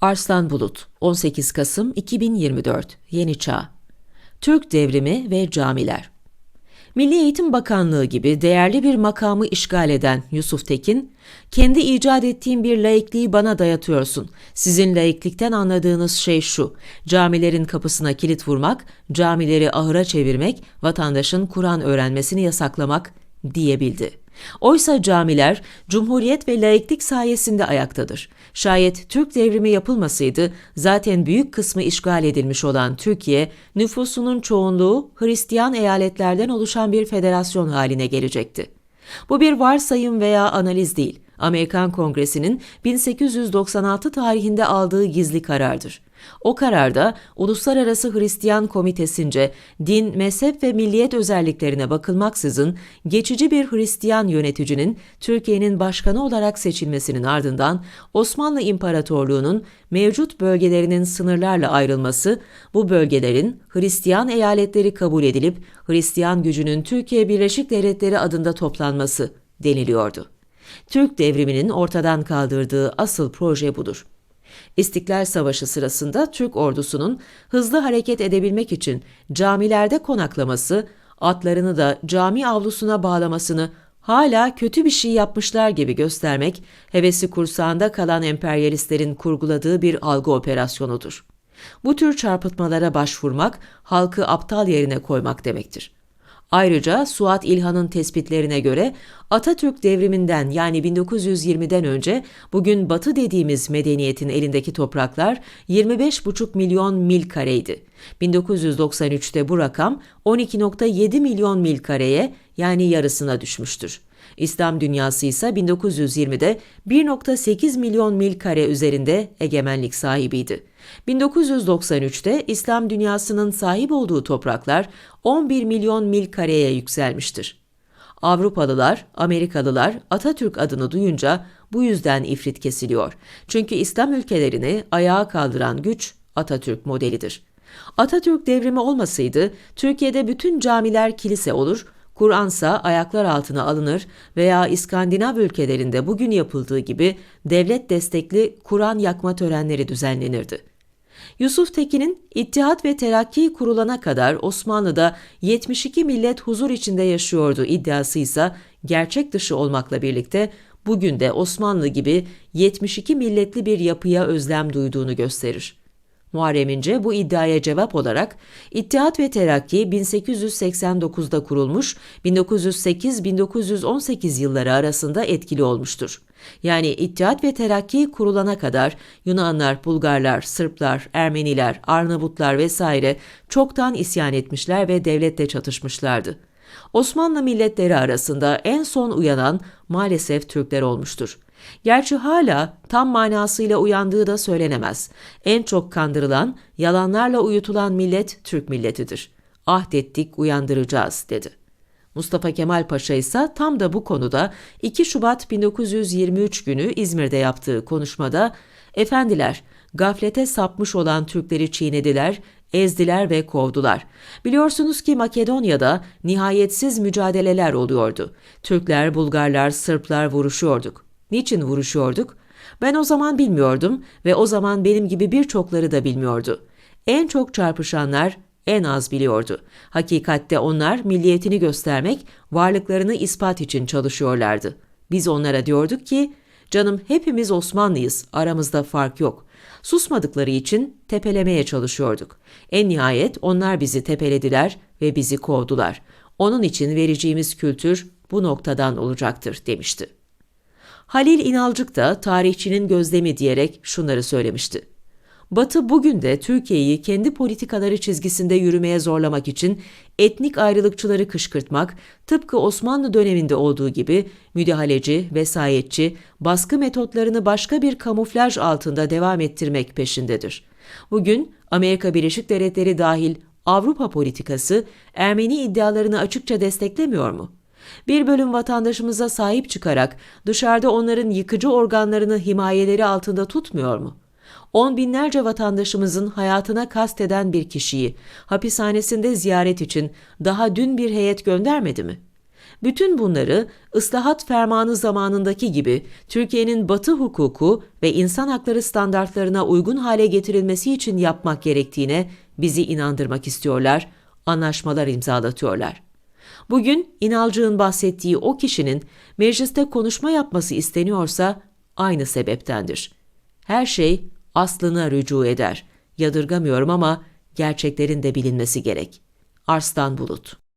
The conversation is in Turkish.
Arslan Bulut, 18 Kasım 2024, Yeni Çağ. Türk Devrimi ve Camiler. Milli Eğitim Bakanlığı gibi değerli bir makamı işgal eden Yusuf Tekin, kendi icat ettiğim bir laikliği bana dayatıyorsun. Sizin laiklikten anladığınız şey şu, camilerin kapısına kilit vurmak, camileri ahıra çevirmek, vatandaşın Kur'an öğrenmesini yasaklamak diyebildi. Oysa camiler cumhuriyet ve laiklik sayesinde ayaktadır. Şayet Türk devrimi yapılmasaydı zaten büyük kısmı işgal edilmiş olan Türkiye nüfusunun çoğunluğu Hristiyan eyaletlerden oluşan bir federasyon haline gelecekti. Bu bir varsayım veya analiz değil. Amerikan Kongresi'nin 1896 tarihinde aldığı gizli karardır. O kararda Uluslararası Hristiyan Komitesi'nce din, mezhep ve milliyet özelliklerine bakılmaksızın geçici bir Hristiyan yöneticinin Türkiye'nin başkanı olarak seçilmesinin ardından Osmanlı İmparatorluğu'nun mevcut bölgelerinin sınırlarla ayrılması, bu bölgelerin Hristiyan eyaletleri kabul edilip Hristiyan gücünün Türkiye Birleşik Devletleri adında toplanması deniliyordu. Türk devriminin ortadan kaldırdığı asıl proje budur. İstiklal Savaşı sırasında Türk ordusunun hızlı hareket edebilmek için camilerde konaklaması, atlarını da cami avlusuna bağlamasını hala kötü bir şey yapmışlar gibi göstermek, hevesi kursağında kalan emperyalistlerin kurguladığı bir algı operasyonudur. Bu tür çarpıtmalara başvurmak, halkı aptal yerine koymak demektir. Ayrıca Suat İlhan'ın tespitlerine göre Atatürk devriminden yani 1920'den önce bugün Batı dediğimiz medeniyetin elindeki topraklar 25,5 milyon mil kareydi. 1993'te bu rakam 12,7 milyon mil kareye yani yarısına düşmüştür. İslam dünyası ise 1920'de 1.8 milyon mil kare üzerinde egemenlik sahibiydi. 1993'te İslam dünyasının sahip olduğu topraklar 11 milyon mil kareye yükselmiştir. Avrupalılar, Amerikalılar Atatürk adını duyunca bu yüzden ifrit kesiliyor. Çünkü İslam ülkelerini ayağa kaldıran güç Atatürk modelidir. Atatürk devrimi olmasaydı Türkiye'de bütün camiler kilise olur, Kur'ansa ayaklar altına alınır veya İskandinav ülkelerinde bugün yapıldığı gibi devlet destekli Kur'an yakma törenleri düzenlenirdi. Yusuf Tekin'in İttihat ve Terakki kurulana kadar Osmanlı'da 72 millet huzur içinde yaşıyordu iddiası ise gerçek dışı olmakla birlikte bugün de Osmanlı gibi 72 milletli bir yapıya özlem duyduğunu gösterir. Muharrem İnce bu iddiaya cevap olarak İttihat ve Terakki 1889'da kurulmuş, 1908-1918 yılları arasında etkili olmuştur. Yani İttihat ve Terakki kurulana kadar Yunanlar, Bulgarlar, Sırplar, Ermeniler, Arnavutlar vesaire çoktan isyan etmişler ve devletle çatışmışlardı. Osmanlı milletleri arasında en son uyanan maalesef Türkler olmuştur. Gerçi hala tam manasıyla uyandığı da söylenemez. En çok kandırılan, yalanlarla uyutulan millet Türk milletidir. Ahdettik, uyandıracağız dedi. Mustafa Kemal Paşa ise tam da bu konuda 2 Şubat 1923 günü İzmir'de yaptığı konuşmada "Efendiler, gaflete sapmış olan Türkleri çiğnediler, ezdiler ve kovdular. Biliyorsunuz ki Makedonya'da nihayetsiz mücadeleler oluyordu. Türkler, Bulgarlar, Sırplar vuruşuyorduk. Niçin vuruşuyorduk? Ben o zaman bilmiyordum ve o zaman benim gibi birçokları da bilmiyordu. En çok çarpışanlar en az biliyordu. Hakikatte onlar milliyetini göstermek, varlıklarını ispat için çalışıyorlardı. Biz onlara diyorduk ki, canım hepimiz Osmanlıyız, aramızda fark yok. Susmadıkları için tepelemeye çalışıyorduk. En nihayet onlar bizi tepelediler ve bizi kovdular. Onun için vereceğimiz kültür bu noktadan olacaktır demişti. Halil İnalcık da tarihçinin gözlemi diyerek şunları söylemişti. Batı bugün de Türkiye'yi kendi politikaları çizgisinde yürümeye zorlamak için etnik ayrılıkçıları kışkırtmak, tıpkı Osmanlı döneminde olduğu gibi müdahaleci, vesayetçi, baskı metotlarını başka bir kamuflaj altında devam ettirmek peşindedir. Bugün Amerika Birleşik Devletleri dahil Avrupa politikası Ermeni iddialarını açıkça desteklemiyor mu? Bir bölüm vatandaşımıza sahip çıkarak dışarıda onların yıkıcı organlarını himayeleri altında tutmuyor mu? On binlerce vatandaşımızın hayatına kasteden bir kişiyi hapishanesinde ziyaret için daha dün bir heyet göndermedi mi? Bütün bunları ıslahat fermanı zamanındaki gibi Türkiye'nin batı hukuku ve insan hakları standartlarına uygun hale getirilmesi için yapmak gerektiğine bizi inandırmak istiyorlar, anlaşmalar imzalatıyorlar. Bugün İnalcık'ın bahsettiği o kişinin mecliste konuşma yapması isteniyorsa aynı sebeptendir. Her şey aslına rücu eder. Yadırgamıyorum ama gerçeklerin de bilinmesi gerek. Arslan Bulut